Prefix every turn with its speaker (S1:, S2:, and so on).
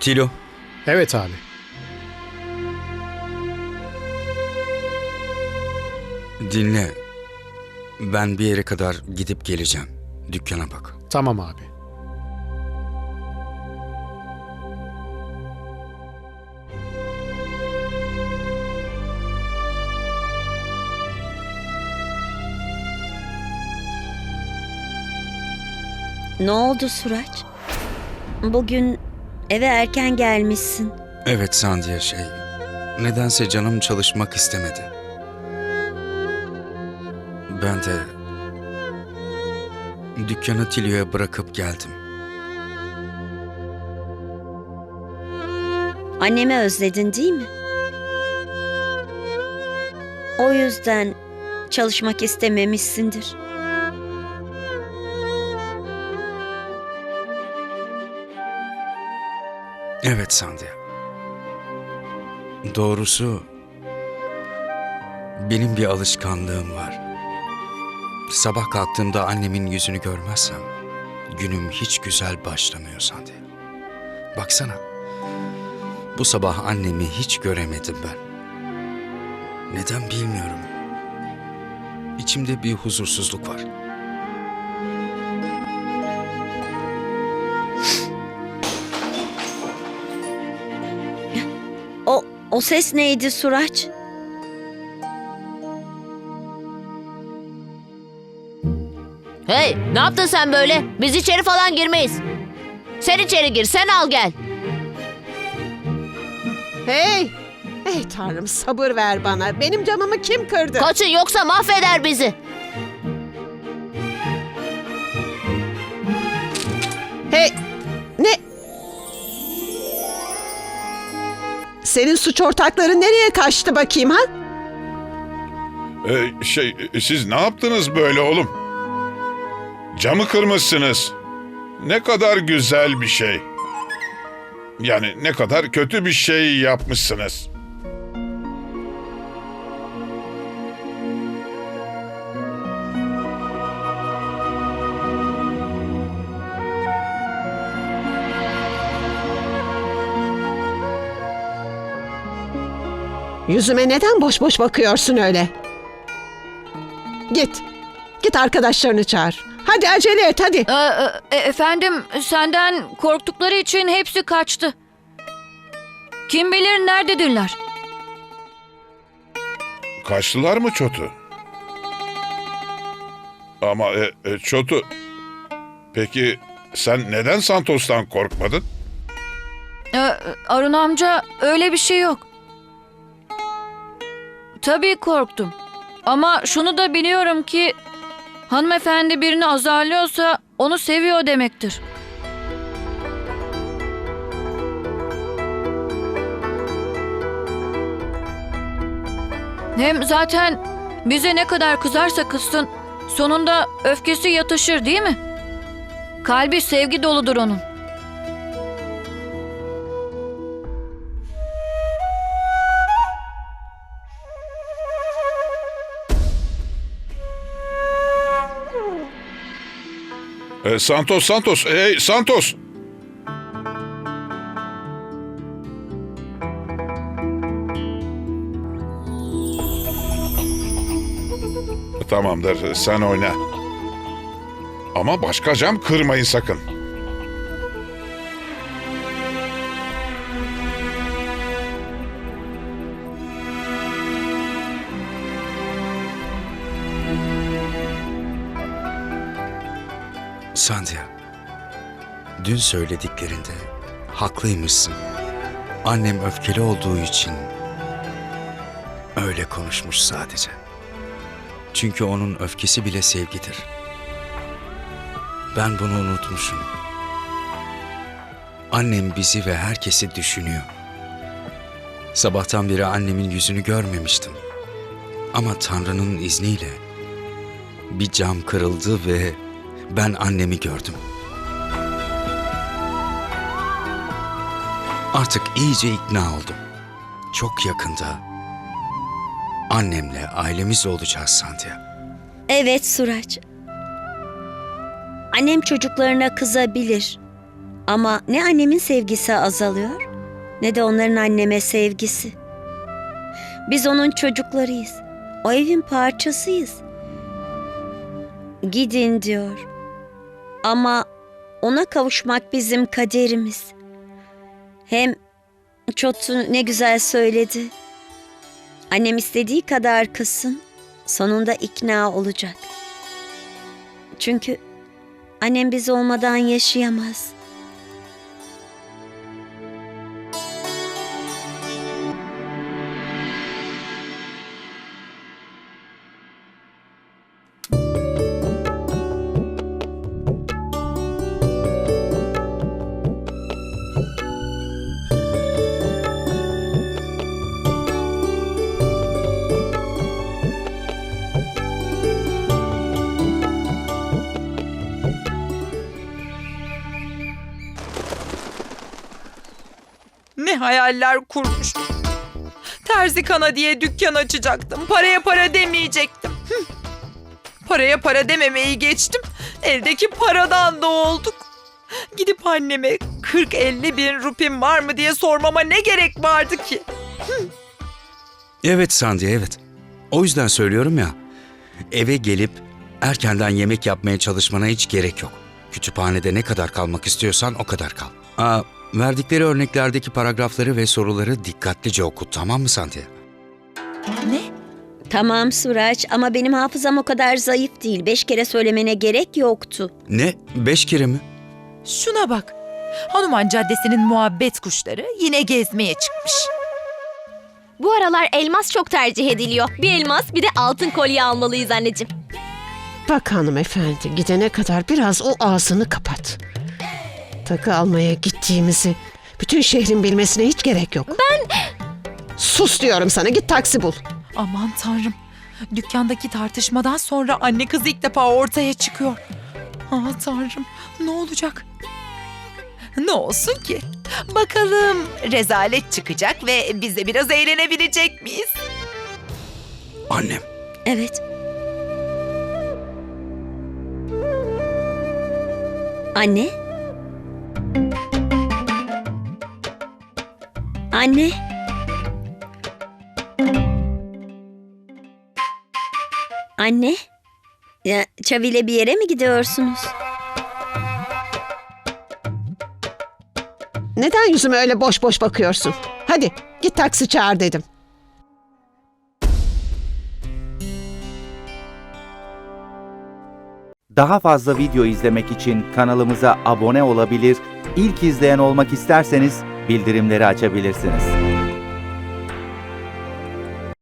S1: Tilo,
S2: Evet abi.
S1: dinle. Ben bir yere kadar gidip geleceğim. Dükkana bak.
S2: Tamam abi.
S3: Ne oldu Suraç? Bugün eve erken gelmişsin.
S1: Evet Sandiye şey, nedense canım çalışmak istemedi. Ben de dükkanı Tilio'ya bırakıp geldim.
S3: Annemi özledin değil mi? O yüzden çalışmak istememişsindir.
S1: Evet Sandiye. Doğrusu benim bir alışkanlığım var. Sabah kalktığımda annemin yüzünü görmezsem günüm hiç güzel başlamıyor Sandiye. Baksana. Bu sabah annemi hiç göremedim ben. Neden bilmiyorum. İçimde bir huzursuzluk var.
S3: O, ses neydi Suraç?
S4: Hey ne yaptın sen böyle? Biz içeri falan girmeyiz. Sen içeri gir sen al gel.
S5: Hey! Ey tanrım sabır ver bana. Benim camımı kim kırdı?
S4: Kaçın yoksa mahveder bizi.
S5: Senin suç ortakların nereye kaçtı bakayım ha?
S6: Ee, şey, siz ne yaptınız böyle oğlum? Camı kırmışsınız. Ne kadar güzel bir şey. Yani ne kadar kötü bir şey yapmışsınız.
S5: Yüzüme neden boş boş bakıyorsun öyle? Git. Git arkadaşlarını çağır. Hadi acele et hadi.
S7: Ee, e, efendim senden korktukları için hepsi kaçtı. Kim bilir nerededirler?
S6: Kaçtılar mı Çotu? Ama e, e, Çotu... Peki sen neden Santos'tan korkmadın?
S7: Ee, Arun amca öyle bir şey yok. Tabii korktum. Ama şunu da biliyorum ki hanımefendi birini azarlıyorsa onu seviyor demektir. Hem zaten bize ne kadar kızarsa kızsın sonunda öfkesi yatışır değil mi? Kalbi sevgi doludur onun.
S6: E, Santos, Santos, hey Santos! Tamamdır, sen oyna. Ama başka cam kırmayın sakın.
S1: Sandhya, dün söylediklerinde haklıymışsın. Annem öfkeli olduğu için öyle konuşmuş sadece. Çünkü onun öfkesi bile sevgidir. Ben bunu unutmuşum. Annem bizi ve herkesi düşünüyor. Sabahtan beri annemin yüzünü görmemiştim. Ama Tanrı'nın izniyle bir cam kırıldı ve ben annemi gördüm. Artık iyice ikna oldum. Çok yakında annemle ailemiz olacağız Sandhya.
S3: Evet Suraç. Annem çocuklarına kızabilir. Ama ne annemin sevgisi azalıyor ne de onların anneme sevgisi. Biz onun çocuklarıyız. O evin parçasıyız. Gidin diyor. Ama ona kavuşmak bizim kaderimiz. Hem Çotu ne güzel söyledi. Annem istediği kadar kızsın, sonunda ikna olacak. Çünkü annem biz olmadan yaşayamaz.
S2: Hayaller kurmuştum. Terzi kana diye dükkan açacaktım. Paraya para demeyecektim. Hıh. Paraya para dememeyi geçtim. Eldeki paradan da olduk. Gidip anneme 40-50 bin rupim var mı diye sormama ne gerek vardı ki?
S1: Evet Sandy, evet. O yüzden söylüyorum ya. Eve gelip erkenden yemek yapmaya çalışmana hiç gerek yok. Kütüphanede ne kadar kalmak istiyorsan o kadar kal. Aa, verdikleri örneklerdeki paragrafları ve soruları dikkatlice oku tamam mı Sandy?
S2: Ne?
S3: Tamam Suraç ama benim hafızam o kadar zayıf değil. Beş kere söylemene gerek yoktu.
S1: Ne? Beş kere mi?
S2: Şuna bak. Hanuman Caddesi'nin muhabbet kuşları yine gezmeye çıkmış.
S8: Bu aralar elmas çok tercih ediliyor. Bir elmas bir de altın kolye almalıyız anneciğim.
S5: Bak hanımefendi gidene kadar biraz o ağzını kapat. Takı almaya gittiğimizi bütün şehrin bilmesine hiç gerek yok. Ben... Sus diyorum sana git taksi bul.
S2: Aman tanrım. Dükkandaki tartışmadan sonra anne kız ilk defa ortaya çıkıyor. Ah tanrım ne olacak? Ne olsun ki? Bakalım rezalet çıkacak ve biz de biraz eğlenebilecek miyiz?
S1: Annem.
S3: Evet. Anne? Anne? Anne? Ya, Çavi'yle bir yere mi gidiyorsunuz?
S5: Neden yüzüme öyle boş boş bakıyorsun? Hadi git taksi çağır dedim.
S9: Daha fazla video izlemek için kanalımıza abone olabilir, ilk izleyen olmak isterseniz bildirimleri açabilirsiniz.